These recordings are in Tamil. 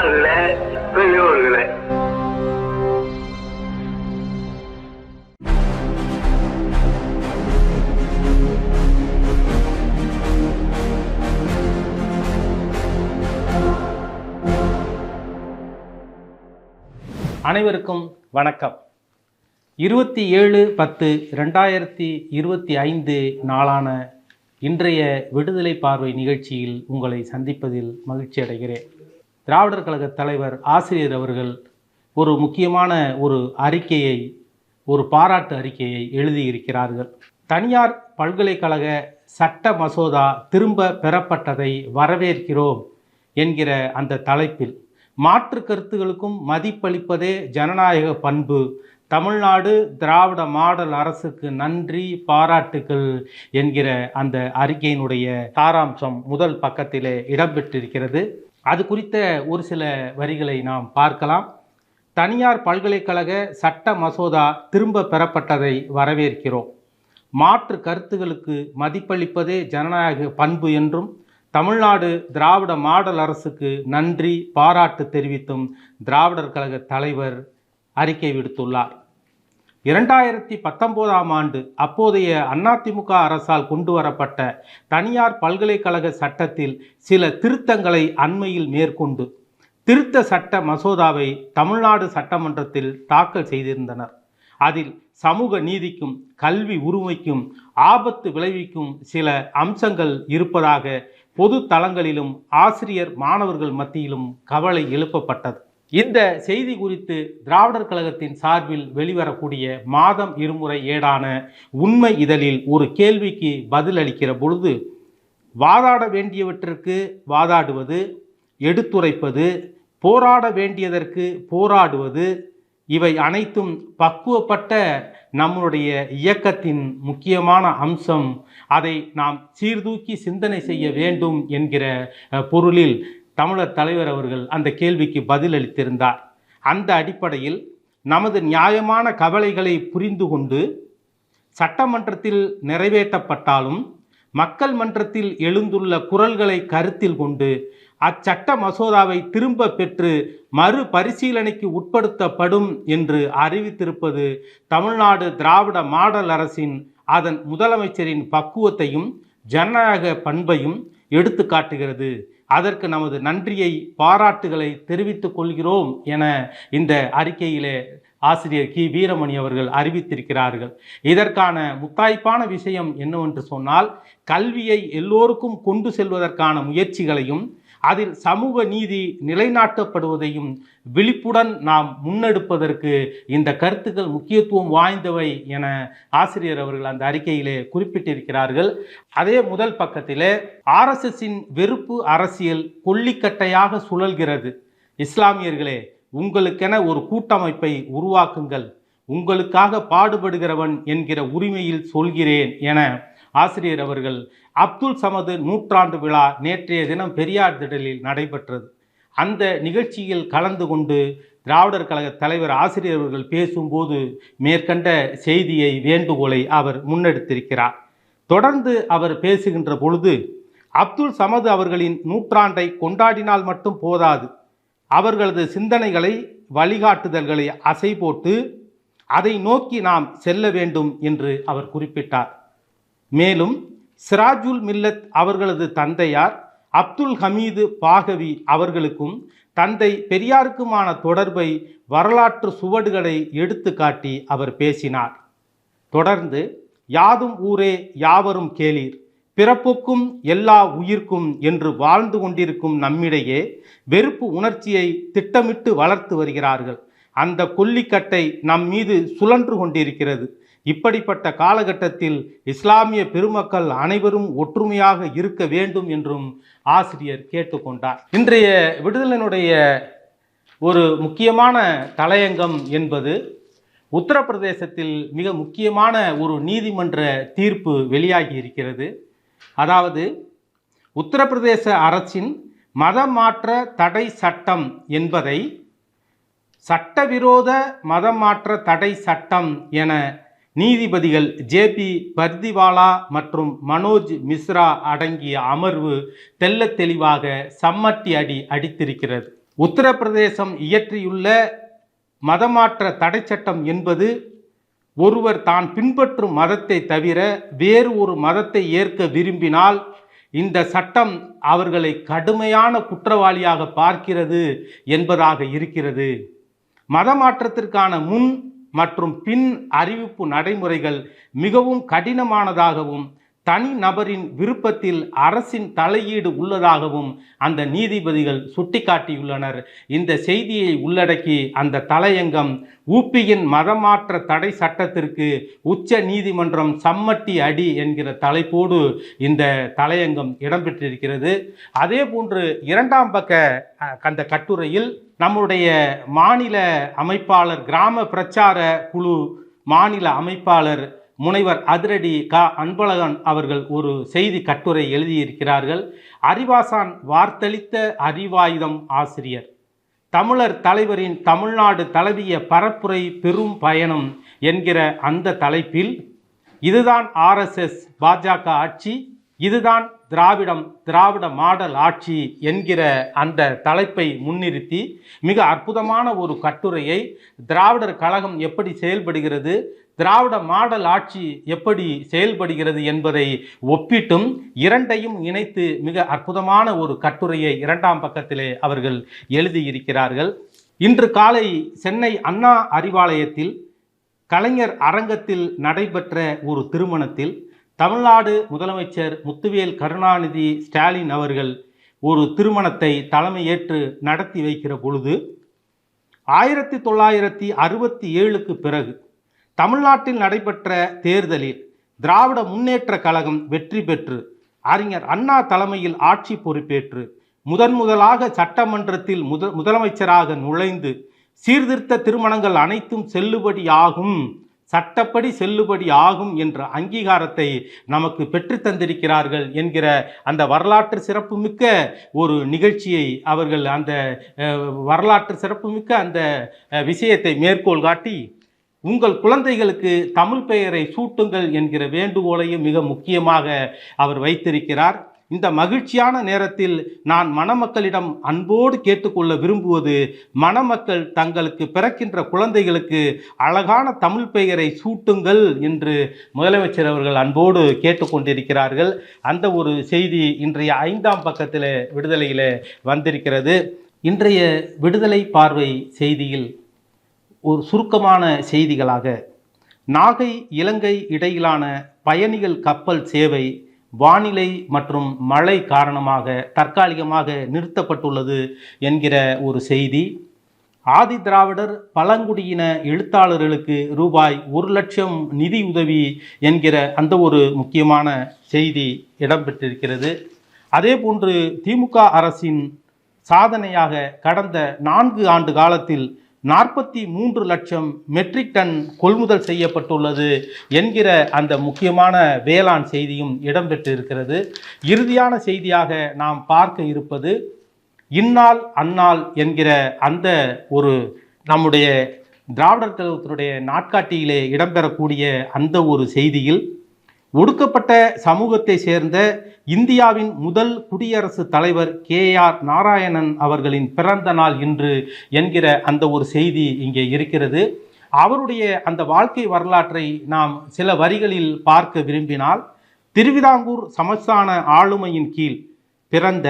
அன்பார்ந்த பெரியோர்களே. அனைவருக்கும் வணக்கம். இருபத்தி ஏழு பத்து ரெண்டாயிரத்தி இருபத்தி ஐந்து நாளான இன்றைய விடுதலை பார்வை நிகழ்ச்சியில் உங்களை சந்திப்பதில் மகிழ்ச்சி அடைகிறேன் திராவிடர் கழக தலைவர் ஆசிரியர் அவர்கள் ஒரு முக்கியமான ஒரு அறிக்கையை ஒரு பாராட்டு அறிக்கையை எழுதியிருக்கிறார்கள். தனியார் பல்கலைக்கழக சட்ட மசோதா திரும்ப பெறப்பட்டதை வரவேற்கிறோம் என்கிற அந்த தலைப்பில். மாற்று கருத்துகளுக்கும் மதிப்பளிப்பதே ஜனநாயக பண்பு. தமிழ்நாடு திராவிட மாடல் அரசுக்கு நன்றி பாராட்டுக்கள் என்கிற அந்த அறிக்கையினுடைய சாராம்சம் முதல் பக்கத்திலே இடம்பெற்றிருக்கிறது அது குறித்த ஒரு சில வரிகளை நாம் பார்க்கலாம். தனியார் பல்கலைக்கழக சட்ட மசோதா திரும்ப பெறப்பட்டதை வரவேற்கிறோம். மாற்று கருத்துகளுக்கு மதிப்பளிப்பதே ஜனநாயக பண்பு என்றும் தமிழ்நாடு திராவிட மாடல் அரசுக்கு நன்றி பாராட்டு தெரிவித்தும் திராவிடர் கழக தலைவர் அறிக்கை விடுத்துள்ளார். இரண்டாயிரத்தி பத்தொன்பதாம் ஆண்டு அப்போதைய அதிமுக அரசால் கொண்டு வரப்பட்ட தனியார் பல்கலைக்கழக சட்டத்தில் சில திருத்தங்களை அண்மையில் மேற்கொண்டு திருத்த சட்ட மசோதாவை தமிழ்நாடு சட்டமன்றத்தில் தாக்கல் செய்திருந்தனர். அதில் சமூக நீதிக்கும் கல்வி உரிமைக்கும் ஆபத்து விளைவிக்கும் சில அம்சங்கள் இருப்பதாக பொது தளங்களிலும் ஆசிரியர் மாணவர்கள் மத்தியிலும் கவலை எழுப்பப்பட்டது. இந்த செய்தி குறித்து திராவிடர் கழகத்தின் சார்பில் வெளிவரக்கூடிய மாதம் இருமுறை ஏடான உண்மை இதழில் ஒரு கேள்விக்கு பதிலளிக்கிற பொழுது வாதாட வேண்டியவற்றிற்கு வாதாடுவது எடுத்துரைப்பது போராட வேண்டியதற்கு போராடுவது இவை அனைத்தும் பக்குவப்பட்ட நம்முடைய இயக்கத்தின் முக்கியமான அம்சம். அதை நாம் சீர்தூக்கி சிந்தனை செய்ய வேண்டும் என்கிற பொருளில் தமிழர் தலைவர் அவர்கள் அந்த கேள்விக்கு பதிலளித்திருந்தார். அந்த அடிப்படையில் நமது நியாயமான கவலைகளை புரிந்து கொண்டு சட்டமன்றத்தில் நிறைவேற்றப்பட்டாலும் மக்கள் மன்றத்தில் எழுந்துள்ள குரல்களை கருத்தில் கொண்டு அச்சட்ட மசோதாவை திரும்ப பெற்று மறுபரிசீலனைக்கு உட்படுத்தப்படும் என்று அறிவித்திருப்பது தமிழ்நாடு திராவிட மாடல் அரசின் அதன் முதலமைச்சரின் பக்குவத்தையும் ஜனநாயக பண்பையும் எடுத்து காட்டுகிறது அதற்கு நமது நன்றியை பாராட்டுகளை தெரிவித்துக் கொள்கிறோம் என இந்த அறிக்கையிலே ஆசிரியர் கி. வீரமணி அவர்கள் அறிவித்திருக்கிறார்கள். இதற்கான முத்தாய்ப்பான விஷயம் என்னவென்று சொன்னால் கல்வியை எல்லோருக்கும் கொண்டு செல்வதற்கான முயற்சிகளையும் அதில் சமூக நீதி நிலைநாட்டப்படுவதையும் விழிப்புடன் நாம் முன்னெடுப்பதற்கு இந்த கருத்துக்கள் முக்கியத்துவம் வாய்ந்தவை என ஆசிரியர் அவர்கள் அந்த அறிக்கையிலே குறிப்பிட்டிருக்கிறார்கள். அதே முதல் பக்கத்திலே ஆர்எஸ்எஸின் வெறுப்பு அரசியல் கொல்லிக்கட்டையாக சுழல்கிறது. இஸ்லாமியர்களே உங்களுக்கென ஒரு கூட்டமைப்பை உருவாக்குங்கள். உங்களுக்காக பாடுபடுகிறவன் என்கிற உரிமையில் சொல்கிறேன் என ஆசிரியர் அவர்கள் அப்துல் சமது நூற்றாண்டு விழா நேற்றைய தினம் பெரியார் திடலில் நடைபெற்றது. அந்த நிகழ்ச்சியில் கலந்து கொண்டு திராவிடர் கழக தலைவர் ஆசிரியர் அவர்கள் பேசும்போது மேற்கண்ட செய்தியை வேண்டுகோளை அவர் முன்னெடுத்திருக்கிறார். தொடர்ந்து அவர் பேசுகின்ற பொழுது அப்துல் சமது அவர்களின் நூற்றாண்டை கொண்டாடினால் மட்டும் போதாது. அவர்களது சிந்தனைகளை வழிகாட்டுதல்களை அசை போட்டு அதை நோக்கி நாம் செல்ல வேண்டும் என்று அவர் குறிப்பிட்டார். மேலும் சிராஜுல் மில்லத் அவர்களது தந்தையார் அப்துல் ஹமீது பாகவி அவர்களுக்கும் தந்தை பெரியாருக்குமான தொடர்பை வரலாற்று சுவடுகளை எடுத்து காட்டி அவர் பேசினார். தொடர்ந்து யாதும் ஊரே யாவரும் கேளீர். பிறப்புக்கும் எல்லா உயிர்க்கும் என்று வாழ்ந்து கொண்டிருக்கும் நம்மிடையே வெறுப்பு உணர்ச்சியை திட்டமிட்டு வளர்த்து வருகிறார்கள். அந்த கொல்லிக்கட்டை நம் மீது சுழன்று கொண்டிருக்கிறது. இப்படிப்பட்ட காலகட்டத்தில் இஸ்லாமிய பெருமக்கள் அனைவரும் ஒற்றுமையாக இருக்க வேண்டும் என்றும் ஆசிரியர் கேட்டுக்கொண்டார். இன்றைய விடுதலினுடைய ஒரு முக்கியமான தலையங்கம் என்பது உத்தரப்பிரதேசத்தில் மிக முக்கியமான ஒரு நீதிமன்ற தீர்ப்பு வெளியாகி இருக்கிறது. அதாவது உத்தரப்பிரதேச அரசின் மதம் மாற்ற தடை சட்டம் என்பதை சட்டவிரோத மதம் மாற்ற தடை சட்டம் என நீதிபதிகள் ஜேபி பர்திவாலா மற்றும் மனோஜ் மிஸ்ரா அடங்கிய அமர்வு தெள்ளத் தெளிவாக சம்மட்டி அடி அடித்திருக்கிறது. உத்தரப்பிரதேசம் இயற்றியுள்ள மதமாற்ற தடை சட்டம் என்பது ஒருவர் தான் பின்பற்றும் மதத்தை தவிர வேறு ஒரு மதத்தை ஏற்க விரும்பினால் இந்த சட்டம் அவர்களை கடுமையான குற்றவாளியாக பார்க்கிறது என்பதாக இருக்கிறது. மதமாற்றத்திற்கான முன் மற்றும் பின் அறிவிப்பு நடைமுறைகள் மிகவும் கடினமானதாகவும் தனி நபரின் விருப்பத்தில் அரசின் தலையீடு உள்ளதாகவும் அந்த நீதிபதிகள் சுட்டிக்காட்டியுள்ளனர். இந்த செய்தியை உள்ளடக்கி அந்த தலையங்கம் ஊப்பியின் மதமாற்ற தடை சட்டத்திற்கு உச்ச நீதிமன்றம் சம்மட்டி அடி என்கிற தலைப்போடு இந்த தலையங்கம் இடம்பெற்றிருக்கிறது. அதே போன்று இரண்டாம் பக்க அந்த கட்டுரையில் நம்முடைய மாநில அமைப்பாளர் கிராம பிரச்சார குழு மாநில அமைப்பாளர் முனைவர் அதிரடி க. அன்பழகன் அவர்கள் ஒரு செய்தி கட்டுரை எழுதியிருக்கிறார்கள். அறிவாசான் வார்த்தளித்த அறிவாயுதம் ஆசிரியர். தமிழர் தலைவரின் தமிழ்நாடு தழுவிய பரப்புரை பெரும் பயணம் என்கிற அந்த தலைப்பில் இதுதான் ஆர்எஸ்எஸ் பாஜக ஆட்சி இதுதான் திராவிடம் திராவிட மாடல் ஆட்சி என்கிற அந்த தலைப்பை முன்னிறுத்தி மிக அற்புதமான ஒரு கட்டுரையை திராவிடர் கழகம் எப்படி செயல்படுகிறது திராவிட மாடல் ஆட்சி எப்படி செயல்படுகிறது என்பதை ஒப்பிட்டும் இரண்டையும் இணைத்து மிக அற்புதமான ஒரு கட்டுரையை இரண்டாம் பக்கத்திலே அவர்கள் எழுதியிருக்கிறார்கள். இன்று காலை சென்னை அண்ணா அறிவாலயத்தில் கலைஞர் அரங்கத்தில் நடைபெற்ற ஒரு திருமணத்தில் தமிழ்நாடு முதலமைச்சர் முத்துவேல் கருணாநிதி ஸ்டாலின் அவர்கள் ஒரு திருமணத்தை தலைமையேற்று நடத்தி வைக்கிற பொழுது ஆயிரத்தி தொள்ளாயிரத்தி அறுபத்தி ஏழுக்கு பிறகு தமிழ்நாட்டில் நடைபெற்ற தேர்தலில் திராவிட முன்னேற்ற கழகம் வெற்றி பெற்று அறிஞர் அண்ணா தலைமையில் ஆட்சி பொறுப்பேற்று முதன் முதலாக சட்டமன்றத்தில் முத முதலமைச்சராக நுழைந்து சீர்திருத்த திருமணங்கள் அனைத்தும் செல்லுபடியாகும் சட்டப்படி செல்லுபடி ஆகும் என்ற அங்கீகாரத்தை நமக்கு பெற்று தந்திருக்கிறார்கள் என்கிற அந்த வரலாற்று சிறப்புமிக்க ஒரு நிகழ்ச்சியை அவர்கள் அந்த வரலாற்று சிறப்புமிக்க அந்த விஷயத்தை மேற்கோள் காட்டி உங்கள் குழந்தைகளுக்கு தமிழ் பெயரை சூட்டுங்கள் என்கிற வேண்டுகோளையும் மிக முக்கியமாக அவர் வைத்திருக்கிறார். இந்த மகிழ்ச்சியான நேரத்தில் நான் மணமக்களிடம் அன்போடு கேட்டுக்கொள்ள விரும்புவது மணமக்கள் தங்களுக்கு பிறக்கின்ற குழந்தைகளுக்கு அழகான தமிழ் பெயரை சூட்டுங்கள் என்று முதலமைச்சர் அவர்கள் அன்போடு கேட்டுக்கொண்டிருக்கிறார்கள். அந்த ஒரு செய்தி இன்றைய ஐந்தாம் பக்கத்தில் விடுதலையில் வந்திருக்கிறது. இன்றைய விடுதலை பார்வை செய்தியில் ஒரு சுருக்கமான செய்திகளாக. நாகை இலங்கை இடையிலான பயணிகள் கப்பல் சேவை வானிலை மற்றும் மழை காரணமாக தற்காலிகமாக நிறுத்தப்பட்டுள்ளது என்கிற ஒரு செய்தி. ஆதி திராவிடர் பழங்குடியின எழுத்தாளர்களுக்கு ரூபாய் ஒரு லட்சம் நிதி உதவி என்கிற அந்த ஒரு முக்கியமான செய்தி இடம்பெற்றிருக்கிறது. அதே போன்று திமுக அரசின் சாதனையாக கடந்த நான்கு ஆண்டு காலத்தில் நாற்பத்தி மூன்று லட்சம் மெட்ரிக் டன் கொள்முதல் செய்யப்பட்டுள்ளது என்கிற அந்த முக்கியமான வேளாண் செய்தியும் இடம்பெற்றிருக்கிறது. இறுதியான செய்தியாக நாம் பார்க்க இருப்பது இந்நாள் அந்நாள் என்கிற அந்த ஒரு நம்முடைய திராவிடர் கழகத்தினுடைய நாட்காட்டியிலே இடம்பெறக்கூடிய அந்த ஒரு செய்தியில் ஒடுக்கப்பட்ட சமூகத்தை சேர்ந்த இந்தியாவின் முதல் குடியரசு தலைவர் கே ஆர் நாராயணன் அவர்களின் பிறந்த நாள் இன்று என்கிற அந்த ஒரு செய்தி இங்கே இருக்கிறது. அவருடைய அந்த வாழ்க்கை வரலாற்றை நாம் சில வரிகளில் பார்க்க விரும்பினால் திருவிதாங்கூர் சமஸ்தான ஆளுமையின் கீழ் பிறந்த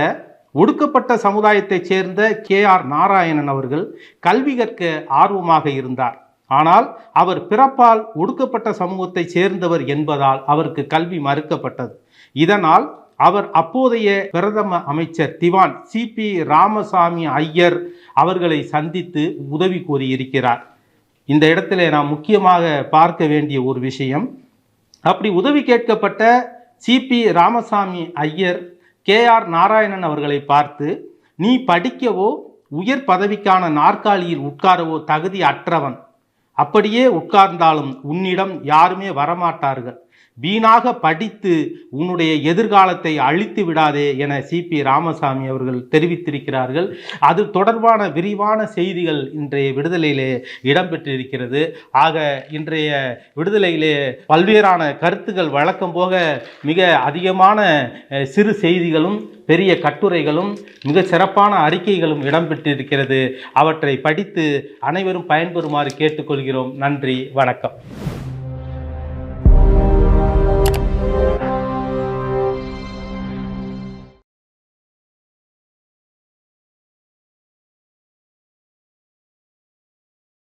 ஒடுக்கப்பட்ட சமுதாயத்தைச் சேர்ந்த கே ஆர் நாராயணன் அவர்கள் கல்வி கற்க ஆர்வமாக இருந்தார். ஆனால் அவர் பிறப்பால் ஒடுக்கப்பட்ட சமூகத்தைச் சேர்ந்தவர் என்பதால் அவருக்கு கல்வி மறுக்கப்பட்டது. இதனால் அவர் அப்போதைய பிரதம அமைச்சர் திவான் சிபி ராமசாமி ஐயர் அவர்களை சந்தித்து உதவி கோரியிருக்கிறார். இந்த இடத்துல நாம் முக்கியமாக பார்க்க வேண்டிய ஒரு விஷயம் அப்படி உதவி கேட்கப்பட்ட C P Ramaswamy Iyer K. R. Narayanan அவர்களை பார்த்து நீ படிக்கவோ உயர் பதவிக்கான நாற்காலியில் உட்காரவோ தகுதி அற்றவன். அப்படியே உட்கார்ந்தாலும் உன்னிடம் யாருமே வரமாட்டார்கள். வீணாக படித்து உன்னுடைய எதிர்காலத்தை அழித்து விடாதே என சிபி ராமசாமி அவர்கள் தெரிவித்திருக்கிறார்கள். அது தொடர்பான விரிவான செய்திகள் இன்றைய விடுதலையிலே இடம்பெற்றிருக்கிறது. ஆக இன்றைய விடுதலையிலே பல்வேறான கருத்துக்கள் வழக்கம் போக மிக அதிகமான சிறு செய்திகளும் பெரிய கட்டுரைகளும் மிக சிறப்பான அறிக்கைகளும் இடம்பெற்றிருக்கிறது. அவற்றை படித்து அனைவரும் பயன்பெறுமாறு கேட்டுக்கொள்கிறோம். நன்றி வணக்கம்.